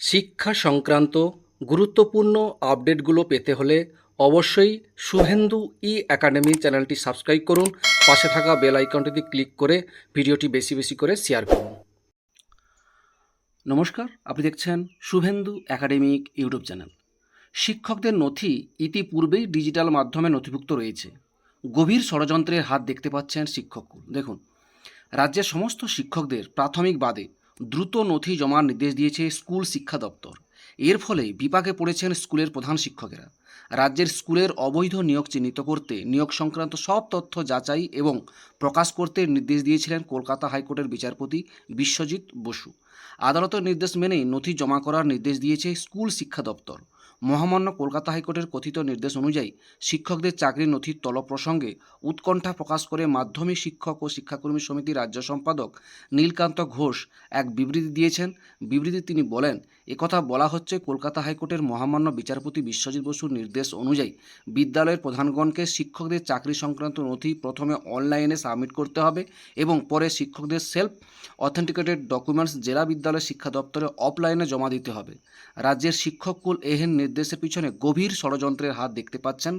শিক্ষা সংক্রান্ত গুরুত্বপূর্ণ আপডেটগুলো পেতে হলে অবশ্যই শুভেন্দু ই একাডেমি চ্যানেলটি সাবস্ক্রাইব করুন। পাশে থাকা বেল আইকনটিতে ক্লিক করে ভিডিওটি বেশি বেশি করে শেয়ার করুন। নমস্কার, আপনি দেখছেন শুভেন্দু একাডেমিক ইউটিউব চ্যানেল। শিক্ষকদের নথি ইতিপূর্বেই ডিজিটাল মাধ্যমে নথিভুক্ত রয়েছে। গভীর ষড়যন্ত্রের হাত দেখতে পাচ্ছেন শিক্ষক দেখুন, রাজ্যের সমস্ত শিক্ষকদের প্রাথমিক বাদে দ্রুত নথি জমার নির্দেশ দিয়েছে স্কুল শিক্ষা দপ্তর। এর ফলে বিপাকে পড়েছেন স্কুলের প্রধান শিক্ষকেরা। রাজ্যের স্কুলের অবৈধ নিয়োগ চিহ্নিত করতে নিয়োগ সংক্রান্ত সব তথ্য যাচাই এবং প্রকাশ করতে নির্দেশ দিয়েছিলেন কলকাতা হাইকোর্টের বিচারপতি বিশ্বজিৎ বসু। আদালতের নির্দেশ মেনেই নথি জমা করার নির্দেশ দিয়েছে স্কুল শিক্ষা দপ্তর। মহামান্য কলকাতা হাইকোর্টের কথিত নির্দেশ অনুযায়ী শিক্ষকদের চাকরির নথির তলব প্রসঙ্গে উৎকণ্ঠা প্রকাশ করে মাধ্যমিক শিক্ষক ও শিক্ষাকর্মী সমিতির রাজ্য সম্পাদক নীলকান্ত ঘোষ এক বিবৃতি দিয়েছেন। বিবৃতি তিনি বলেন, একথা বলা হচ্ছে কলকাতা হাইকোর্টের মহামান্য বিচারপতি বিশ্বজিৎ বসুর নির্দেশ অনুযায়ী বিদ্যালয়ের প্রধানগণকে শিক্ষকদের চাকরি সংক্রান্ত নথি প্রথমে অনলাইনে সাবমিট করতে হবে এবং পরে শিক্ষকদের সেলফ অথেন্টিকেটেড ডকুমেন্টস জেলা বিদ্যালয় শিক্ষা দপ্তরে অফলাইনে জমা দিতে হবে। রাজ্যের শিক্ষককুল এহেন নির্দেশের পিছনে গভীর ষড়যন্ত্রের হাত দেখতে পাচ্ছেন।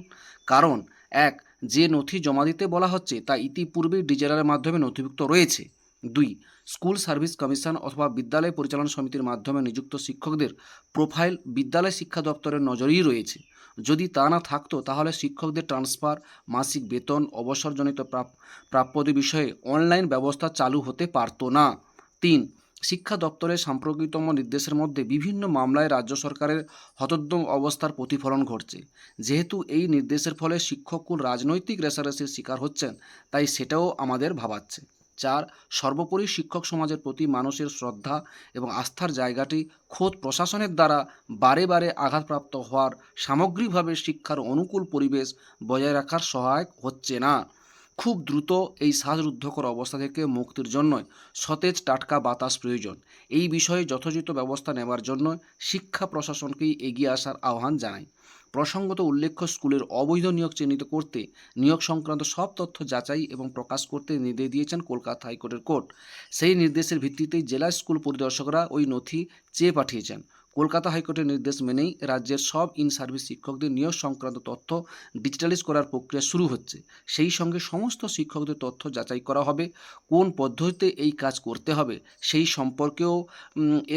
কারণ, এক, যে নথি জমা দিতে বলা হচ্ছে তা ইতিপূর্বেই ডিজিটালের মাধ্যমে নথিভুক্ত রয়েছে। দুই, স্কুল সার্ভিস কমিশন অথবা বিদ্যালয় পরিচালনা সমিতির মাধ্যমে নিযুক্ত শিক্ষকদের প্রোফাইল বিদ্যালয় শিক্ষা দপ্তরের নজরেই রয়েছে। যদি তা না থাকতো, তাহলে শিক্ষকদের ট্রান্সফার, মাসিক বেতন, অবসরজনিত প্রাপ- প্রাপ্যদের বিষয়ে অনলাইন ব্যবস্থা চালু হতে পারতো না। তিন, শিক্ষা দপ্তরের সাম্প্রতিকতম নির্দেশের মধ্যে বিভিন্ন মামলায় রাজ্য সরকারের হতোদ্যম অবস্থার প্রতিফলন ঘটছে। যেহেতু এই নির্দেশের ফলে শিক্ষককুল রাজনৈতিক রেষারেষির শিকার হচ্ছেন, তাই সেটাও আমাদের ভাবাচ্ছে। চার, সর্বোপরি শিক্ষক সমাজের প্রতি মানুষের শ্রদ্ধা এবং আস্থার জায়গাটি খোদ প্রশাসনের দ্বারা বারে বারে আঘাতপ্রাপ্ত হওয়ার সামগ্রিকভাবে শিক্ষার অনুকূল পরিবেশ বজায় রাখার সহায়ক হচ্ছে না। খুব দ্রুত এই শ্বাসরুদ্ধকর অবস্থা থেকে মুক্তির জন্য সতেজ টাটকা বাতাস প্রয়োজন। এই বিষয়ে যথোচিত ব্যবস্থা নেওয়ার জন্য শিক্ষা প্রশাসনকেই এগিয়ে আসার আহ্বান জানাই। প্রসঙ্গত উল্লেখ্য, স্কুলের অবৈধ নিয়োগ চিহ্নিত করতে নিয়োগ সংক্রান্ত সব তথ্য যাচাই এবং প্রকাশ করতে নির্দেশ দিয়েছেন কলকাতা হাইকোর্টের কোর্ট। সেই নির্দেশের ভিত্তিতেই জেলা স্কুল পরিদর্শকরা ওই নথি চেয়ে পাঠিয়েছেন। কলকাতা হাইকোর্টের নির্দেশ মেনেই রাজ্যের সব ইন সার্ভিস শিক্ষকদের নিয়োগ সংক্রান্ত তথ্য ডিজিটালাইজ করার প্রক্রিয়া শুরু হচ্ছে। সেই সঙ্গে সমস্ত শিক্ষকদের তথ্য যাচাই করা হবে, কোন পদ্ধতিতে এই কাজ করতে হবে, সেই সম্পর্কেও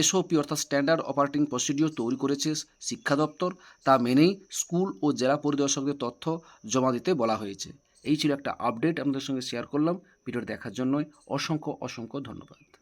এসওপি অর্থাৎ স্ট্যান্ডার্ড অপারেটিং প্রসিডিওর তৈরি করেছে শিক্ষা দপ্তর। তা মেনেই স্কুল ও জেলা পরিদর্শকদের তথ্য জমা দিতে বলা হয়েছে। এই ছিল একটা আপডেট আপনাদের সঙ্গে শেয়ার করলাম। ভিডিওটি দেখার জন্য অসংখ্য অসংখ্য ধন্যবাদ।